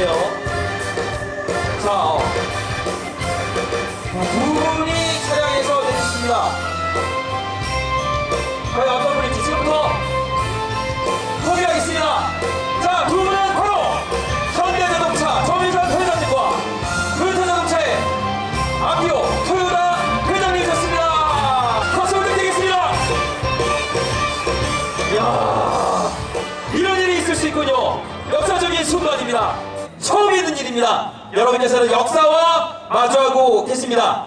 계신데요. 자, 어. 자, 두 분이 차량에서 내리십니다. 과연 어떤 분일지 지금부터 소개하겠습니다. 자, 두 분은 바로 현대자동차 정의선 회장님과 토요타자동차의 아키오 토요다 회장님이셨습니다. 박수 부탁드리겠습니다. 이야, 이런 일이 있을 수 있군요. 역사적인 순간입니다. 일입니다. 여러분께서는 역사와 마주하고 계십니다.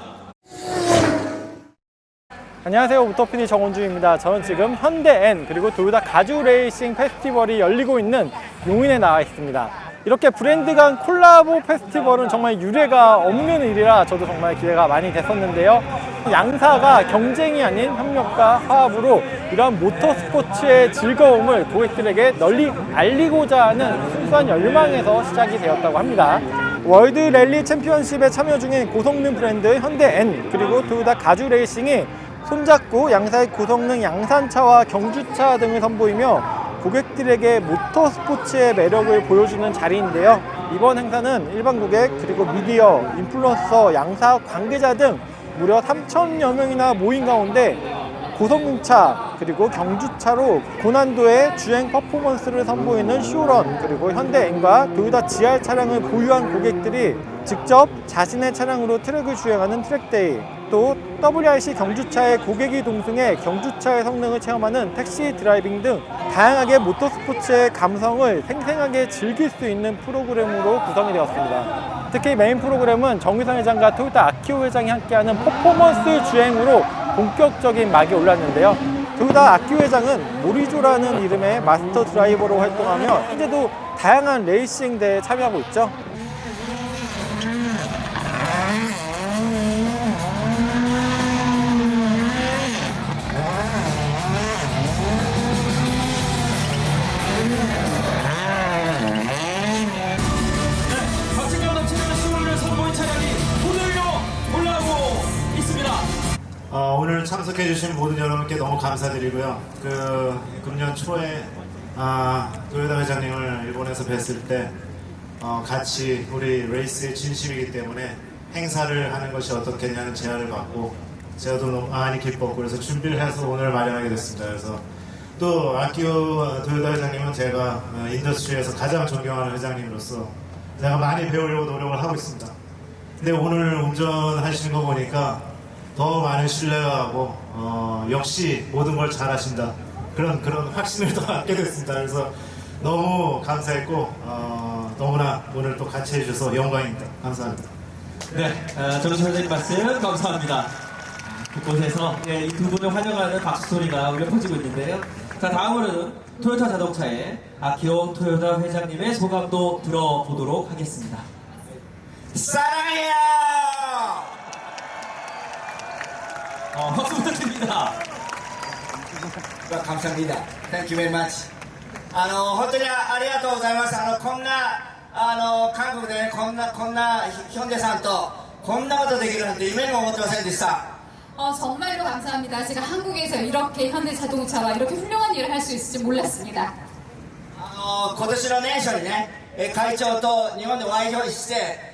안녕하세요. 오토피디 정원주입니다. 저는 지금 현대 N 그리고 도요타 가주 레이싱 페스티벌이 열리고 있는 용인에 나와 있습니다. 이렇게 브랜드 간 콜라보 페스티벌은 정말 유례가 없는 일이라 저도 정말 기대가 많이 됐었는데요. 양사가 경쟁이 아닌 협력과 화합으로 이러한 모터스포츠의 즐거움을 고객들에게 널리 알리고자 하는 순수한 열망에서 시작이 되었다고 합니다. 월드 랠리 챔피언십에 참여 중인 고성능 브랜드 현대 N 그리고 도요타 가주 레이싱이 손잡고 양사의 고성능 양산차와 경주차 등을 선보이며 고객들에게 모터 스포츠의 매력을 보여주는 자리인데요. 이번 행사는 일반 고객 그리고 미디어, 인플루언서, 양사 관계자 등 무려 3천여 명이나 모인 가운데 고성능차 그리고 경주차로 고난도의 주행 퍼포먼스를 선보이는 쇼런 그리고 현대엔과 도요타 GR 차량을 보유한 고객들이 직접 자신의 차량으로 트랙을 주행하는 트랙데이 또 WRC 경주차의 고객이 동승해 경주차의 성능을 체험하는 택시 드라이빙 등 다양하게 모터스포츠의 감성을 생생하게 즐길 수 있는 프로그램으로 구성이 되었습니다. 특히 메인 프로그램은 정의상 회장과 토요타 아키오 회장이 함께하는 퍼포먼스 주행으로 본격적인 막이 올랐는데요. 도요타 아키오 회장은 모리조라는 이름의 마스터 드라이버로 활동하며 현재도 다양한 레이싱 대회에 참여하고 있죠. 참석해 주신 모든 여러분께 너무 감사드리고요. 그 금년 초에 아, 도요다 회장님을 일본에서 뵀을 때 어, 같이 우리 레이스의 진심이기 때문에 행사를 하는 것이 어떻겠냐는 제안을 받고 제가 또 너무 많이 기뻤고 그래서 준비를 해서 오늘 마련하게 됐습니다. 그래서 또 아키오 도요다 회장님은 제가 어, 인더스트리에서 가장 존경하는 회장님으로서 제가 많이 배우려고 노력을 하고 있습니다. 근데 오늘 운전하시는 거 보니까 더 많은 신뢰하고 어, 역시 모든 걸 잘하신다 그런 그런 확신을 더 갖게 됐습니다. 그래서 너무 감사했고 어, 너무나 오늘 또 같이 해주셔서 영광입니다. 감사합니다. 네, 어, 정수 선생님 말씀 감사합니다. 그곳에서 예, 이두 분을 환영하는 박수 소리가 울려 퍼지고 있는데요. 자, 다음으로는 토요타 자동차의 아키오 토요타 회장님의 소감도 들어보도록 하겠습니다. 사랑해요. 어, 박수 부탁드립니다. 感謝リーダー Thank you very much あの本当にあありがとうございますあのこんなあの韓国でねこんなこんなヒョンデさんとこんなことできるなんて夢にも思ってませんでした 어, 정말로 감사합니다. 제가 한국에서 이렇게 현대 자동차와 이렇게 훌륭한 일을 할 수 있을지 몰랐습니다. あの今年の年初にねえ会長と日本でお会いして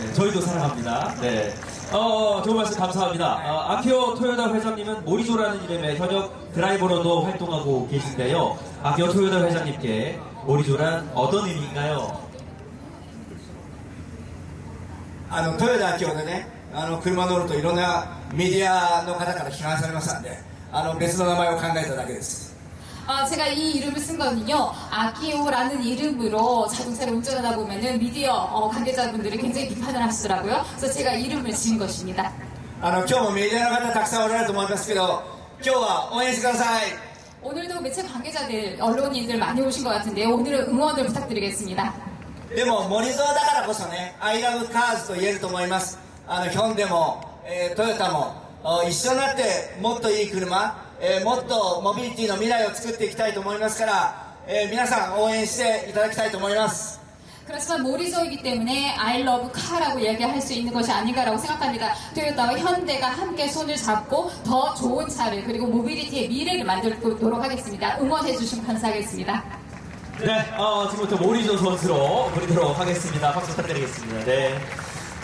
네, 저희도 사랑합니다. 네. 어, 좋은 말씀 감사합니다. 어, 아키오 토요다 회장님은 모리조라는 이름의 현역 드라이버로도 활동하고 계신데요. 아키오 토요다 회장님께 모리조란 어떤 의미인가요? あの豊田今日でねあの車乗るといろんなメディアの方から批判されましたんであの別の名前を考えただけです 아, 제가 이 이름을 쓴 거는요, 아키오라는 이름으로 자동차를 운전하다 보면은 미디어 어, 관계자분들이 굉장히 비판을 하시더라고요. 그래서 제가 이름을 지은 것입니다. あの今日もメディアの方たくさんおられると思いますけど 今日は応援してください 오늘도 매체 관계자들, 언론인들 많이 오신 것 같은데요. 오늘은 응원을 부탁드리겠습니다. でも森蔵だからこそね「アイラブカーズと言えると思いますあのヒョンデも、えートヨタもお一緒になってもっといい車、 えーもっとモビリティの未来を作っていきたいと思いますから、えー皆さん応援していただきたいと思います 그렇지만 모리조이기 때문에 I love car라고 얘기할 수 있는 것이 아닌가라고 생각합니다. 토요타와 현대가 함께 손을 잡고 더 좋은 차를 그리고 모빌리티의 미래를 만들도록 하겠습니다. 응원해 주시면 감사하겠습니다. 네, 어, 지금부터 모리조 선수로 부르도록 하겠습니다. 박수 부탁드리겠습니다. 네.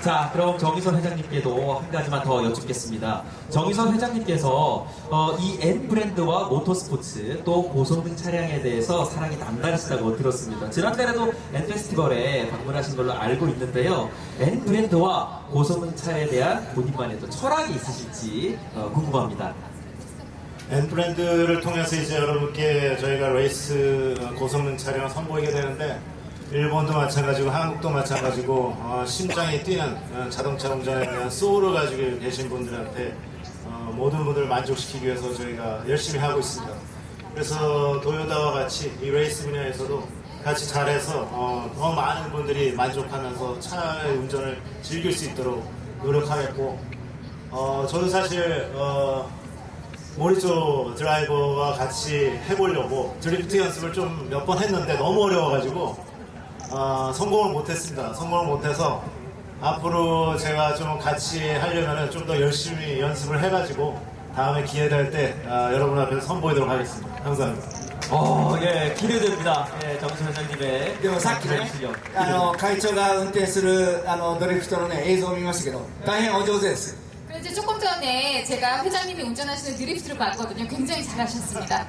자, 그럼 정희선 회장님께도 한 가지만 더 여쭙겠습니다. 정희선 회장님께서 어, 이 N 브랜드와 모터스포츠 또 고성능 차량에 대해서 사랑이 남다르시다고 들었습니다. 지난달에도 N 페스티벌에 방문하신 걸로 알고 있는데요. N 브랜드와 고성능 차에 대한 본인만의 또 철학이 있으실지 어, 궁금합니다. N 브랜드를 통해서 이제 여러분께 저희가 레이스 고성능 차량을 선보이게 되는데 일본도 마찬가지고 한국도 마찬가지고 어, 심장이 뛰는 어, 자동차 운전에 대한 소울을 가지고 계신 분들한테 어, 모든 분들을 만족시키기 위해서 저희가 열심히 하고 있습니다. 그래서 도요다와 같이 이 레이스 분야에서도 같이 잘해서 어, 더 많은 분들이 만족하면서 차의 운전을 즐길 수 있도록 노력하겠고 어, 저는 사실 어, 모리조 드라이버와 같이 해보려고 드리프트 연습을 좀 몇 번 했는데 너무 어려워가지고 어, 성공을 못했습니다. 성공을 못해서 앞으로 제가 좀 같이 하려면 좀 더 열심히 연습을 해가지고 다음에 기회 될 때 아, 여러분 앞에서 선보이도록 하겠습니다. 감사합니다. 어, 예, 기대됩니다. 예, 정희선 회장님의 でもさっきのね 실력. あの会長が運転するあのドリフトのね映像を見ましたけど大変お上手です 그래서 조금 전에 제가 회장님이 운전하시는 드리프트를 봤거든요. 굉장히 잘하셨습니다.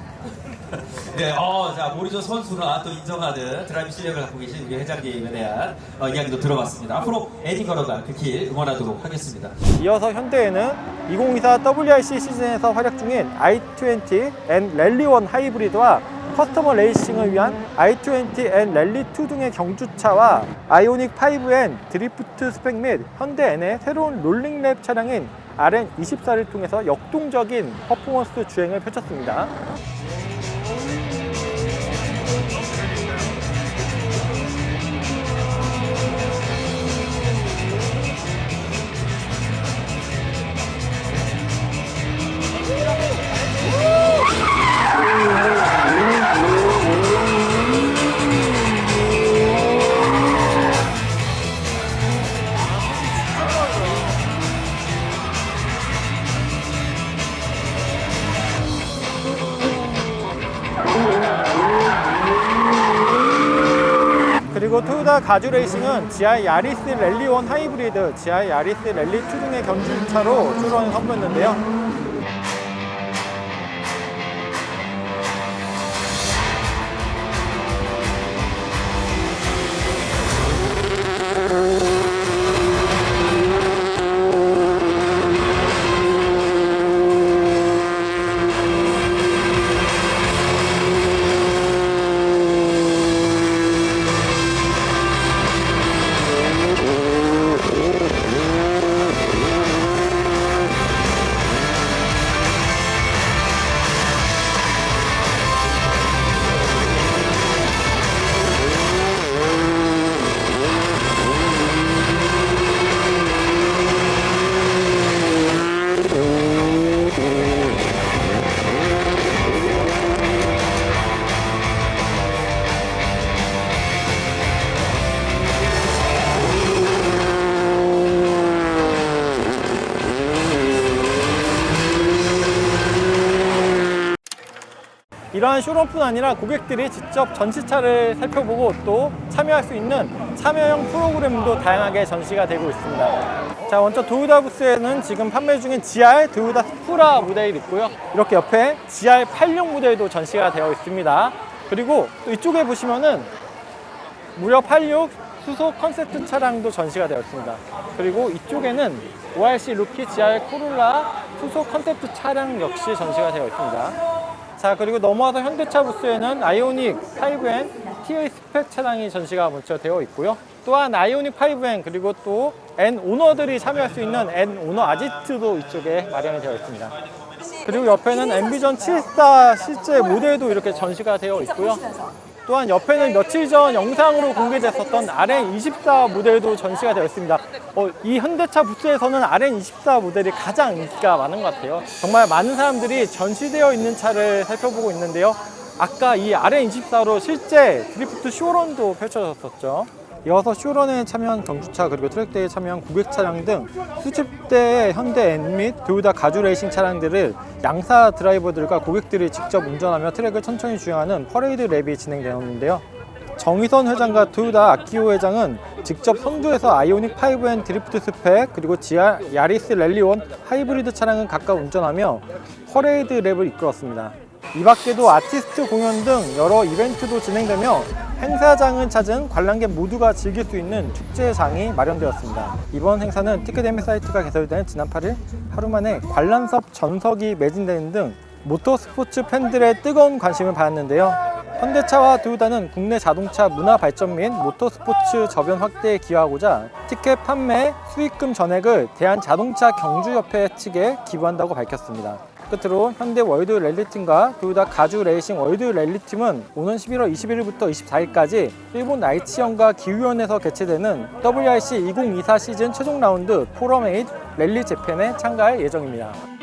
네, 어, 자, 모리조 선수가 또 인정하는 드라이빙 실력을 갖고 계신 우리 회장님에 대한 어, 이야기도 들어봤습니다. 앞으로 에디 걸어가 그 길 응원하도록 하겠습니다. 이어서 현대에는 2024 WRC 시즌에서 활약 중인 i20 N 랠리1 하이브리드와 커스터머 레이싱을 위한 i20 N 랠리2 등의 경주차와 아이오닉 5N 드리프트 스펙 및 현대 N의 새로운 롤링랩 차량인 RN24를 통해서 역동적인 퍼포먼스 주행을 펼쳤습니다. 그리고 토요타 가주 레이싱은 GR 야리스 랠리1 하이브리드, GR 야리스 랠리2 등의 견주차로 출원을 선보였는데요. 이러한 쇼룸뿐 아니라 고객들이 직접 전시차를 살펴보고 또 참여할 수 있는 참여형 프로그램도 다양하게 전시가 되고 있습니다. 자, 먼저 도요다 부스에는 지금 판매 중인 GR 도요다 스프라 모델이 있고요. 이렇게 옆에 GR 86 모델도 전시가 되어 있습니다. 그리고 또 이쪽에 보시면은 무려 86 수소 컨셉트 차량도 전시가 되어 있습니다. 그리고 이쪽에는 ORC 루키 GR 코롤라 수소 컨셉트 차량 역시 전시가 되어 있습니다. 자 그리고 넘어와서 현대차 부스에는 아이오닉 5N TA 스펙 차량이 전시가 먼저 되어 있고요. 또한 아이오닉 5N 그리고 또 N 오너들이 참여할 수 있는 N 오너 아지트도 이쪽에 마련이 되어 있습니다. 그리고 옆에는 앰비전 74 실제 모델도 이렇게 전시가 되어 있고요. 또한 옆에는 며칠 전 영상으로 공개됐었던 RN24 모델도 전시가 되어 있습니다. 어, 이 현대차 부스에서는 RN24 모델이 가장 인기가 많은 것 같아요. 정말 많은 사람들이 전시되어 있는 차를 살펴보고 있는데요. 아까 이 RN24로 실제 드리프트 쇼런도 펼쳐졌었죠. 이어서 쇼런에 참여한 경주차 그리고 트랙대에 참여한 고객 차량 등 수십 대의 현대 N 및 도요타 가주 레이싱 차량들을 양사 드라이버들과 고객들이 직접 운전하며 트랙을 천천히 주행하는 퍼레이드 랩이 진행되었는데요. 정의선 회장과 토요다 아키오 회장은 직접 선두에서 아이오닉 5N 드리프트 스펙 그리고 지하 야리스 랠리원 하이브리드 차량을 각각 운전하며 퍼레이드 랩을 이끌었습니다. 이 밖에도 아티스트 공연 등 여러 이벤트도 진행되며 행사장을 찾은 관람객 모두가 즐길 수 있는 축제장이 마련되었습니다. 이번 행사는 티켓엠미 사이트가 개설된 지난 8일 하루 만에 관람석 전석이 매진되는 등 모터스포츠 팬들의 뜨거운 관심을 받았는데요. 현대차와 도요타는 국내 자동차 문화 발전 및 모터스포츠 저변 확대에 기여하고자 티켓 판매 수익금 전액을 대한자동차 경주협회 측에 기부한다고 밝혔습니다. 끝으로 현대 월드 랠리팀과 도요타 가주 레이싱 월드 랠리팀은 오는 11월 21일부터 24일까지 일본 나이치현과 기후현에서 개최되는 WRC 2024 시즌 최종 라운드 포럼 8 랠리 재팬에 참가할 예정입니다.